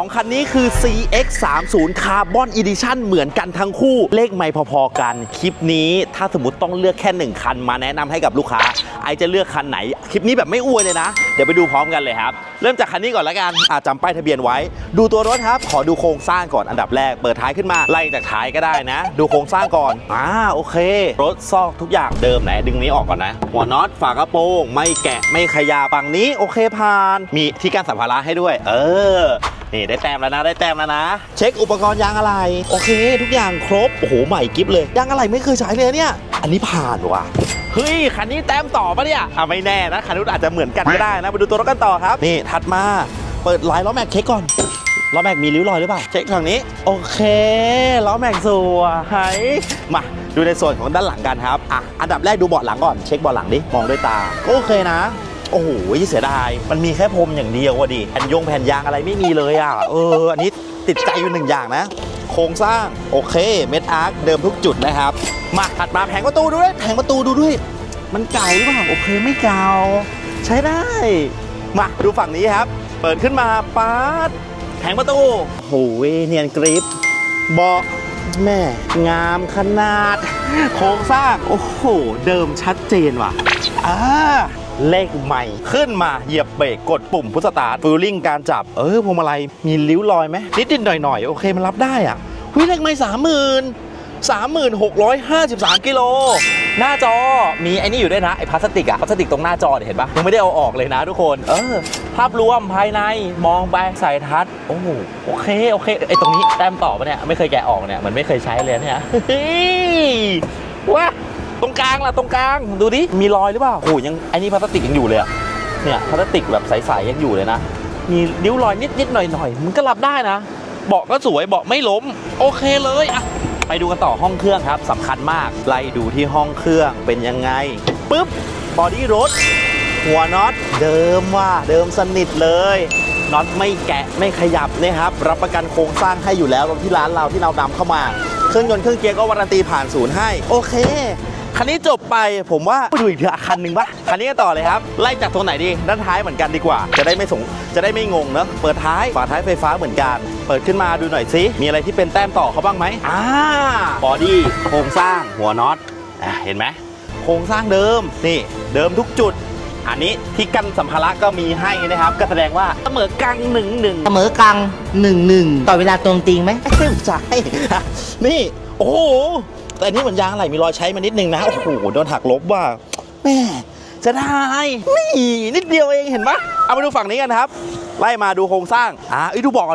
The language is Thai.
2 คันนี้คือ CX 3 0 Carbon Edition เหมือนกันทั้งคู่ เลขไม่พอๆกัน คลิปนี้ถ้าสมมติต้องเลือกแค่ 1 คันมาแนะนำให้กับลูกค้า ไอจะเลือกคันไหน คลิปนี้แบบไม่อวยเลยนะ เดี๋ยวไปดูพร้อมกันเลยครับ เริ่มจากคันนี้ก่อนละกันอาจจำป้ายทะเบียนไว้ ดูตัวรถครับ ขอดูโครงสร้างก่อนอันดับแรก เปิดท้ายขึ้นมา ไล่จากท้ายก็ได้นะ ดูโครงสร้างก่อน อ่า โอเค รถซอกทุกอย่างเดิมไหน ดึงนี้ออกก่อนนะ หัวน็อต ฝากระโปรง ไม่แกะ ไม่ขยาฝั่งนี้ โอเคผ่าน มีที่กั้นสัมภาระให้ด้วย เออ นี่ได้แต้มแล้วนะได้แต้มแล้วนะ เช็คอุปกรณ์ยางอะไร โอเค ทุกอย่างครบ โอ้โห ใหม่กิฟเลยยางอะไรไม่เคยใช้เลยเนี่ย อันนี้ผ่านว่ะเฮ้ย คันนี้แต้มต่อปะเนี่ยอะไม่แน่นะ คันนู้นอาจจะเหมือนกันก็ได้นะไปดูตัวรถกันต่อครับ นี่ถัดมาเปิดลายล้อแม็กเช็คก่อนล้อแม็กมีริ้วรอยหรือเปล่า เช็คทางนี้ โอเคล้อแม็กสวยมาดูในส่วนของด้านหลังกันครับอะอันดับแรกดูเบาะหลังก่อนเช็คเบาะหลังดิมองด้วยตาก็โอเคนะ โอ้โหเสียดาย มันมีแค่พรมอย่างเดียวว่ะดิแผ่นยงแผ่นยางอะไรไม่มีเลยอะ เออ อันนี้ติดใจอยู่หนึ่งอย่างนะ โครงสร้าง โอเค เม็ดอาร์คเดิมทุกจุดนะครับ มาถัดมาแผงประตูดูด้วย แผงประตูดูด้วย มันเก่าหรือเปล่า โอเคไม่เก่า ใช้ได้ มาดูฝั่งนี้ครับ เปิดขึ้นมาป๊าดแผงประตูโหเนียนกริปเบาะแม่งามขนาด โครงสร้าง โอ้โห เดิมชัดเจนว่ะอ่า เลขใหม่ ขึ้นมาเหยียบเบรกกดปุ่มพุทสตาร์ทฟิลลิ่งการจับ เออพวงมาลัยมีริ้วรอยไหมนิดนิดๆหน่อยหน่อยๆโอเคมันรับได้อะหุยเลขไม่สามหมื่น3653กิโลหน้าจอมีไอ้นี่อยู่ด้วยนะ ไอ้พลาสติกอะพลาสติกตรงหน้าจอเนี่ยเห็นปะยังไม่ได้เอาออกเลยนะทุกคน เออ ภาพรวมภายในมองไปใส่ทัชโอ้โหโอเค โอเค ไอ้ตรงนี้แต้มต่อปะเนี่ย ไม่เคยแกะออกเนี่ยเหมันไม่เคยใช้เลยเนี่ยเฮ้ยว้า ตรงกลางล่ะตรงกลางดูดิมีรอยหรือเปล่าโอ้โหยังไอ้นี่พลาสติกยังอยู่เลยอะเนี่ยพลาสติกแบบใสๆยังอยู่เลยนะมีริ้วรอยนิดๆหน่อยๆมันก็รับได้นะ เบาะก็สวยเบาะไม่ล้ม โอเคเลยอะไปดูกันต่อห้องเครื่องครับสำคัญมากไล่ดูที่ห้องเครื่องเป็นยังไงปุ๊บบอดี้รถหัวน็อตเดิมว่าเดิมสนิทเลยน็อตไม่แกะไม่ขยับนะครับ รับประกันโครงสร้างให้อยู่แล้วรถที่ร้านเราที่เรานำเข้ามา เครื่องยนต์เครื่องเกียร์ก็วารันตีผ่านศูนย์ให้ โอเค คันนี้จบไปผมว่าไปดูอีกเถอะคันหนึ่งปะคันนี้ก็ต่อเลยครับ ไล่จากตรงไหนดี ด้านท้ายเหมือนกันดีกว่า จะได้ไม่สงจะได้ไม่งงเนอะเปิดท้ายฝาท้ายไฟฟ้าเหมือนกัน เปิดขึ้นมาดูหน่อยสิมีอะไรที่เป็นแต้มต่อเขาบ้างไหมอ่าบอดี้โครงสร้างหัวน็อตอะเห็นไหมโครงสร้างเดิมนี่ เดิมทุกจุด อันนี้ที่กั้นสัมภาระก็มีให้นะครับ ก็แสดงว่าเสมอกลางหนึ่งหนึ่งเสมอกลางหนึ่งหนึ่งต่อเวลาตรงจริงไหมไม่ใช่นี่ โอ้โห แต่อันนี้เหมือนยางอะไรมีรอยใช้มานิดนึงนะ โอ้โห โดนหักลบว่าแม่จะได้นี่นิดเดียวเองเห็นปะเอามาดูฝั่งนี้กันครับ ไล่มาดูโครงสร้างอ่าเอ้ยดูบอกก่อน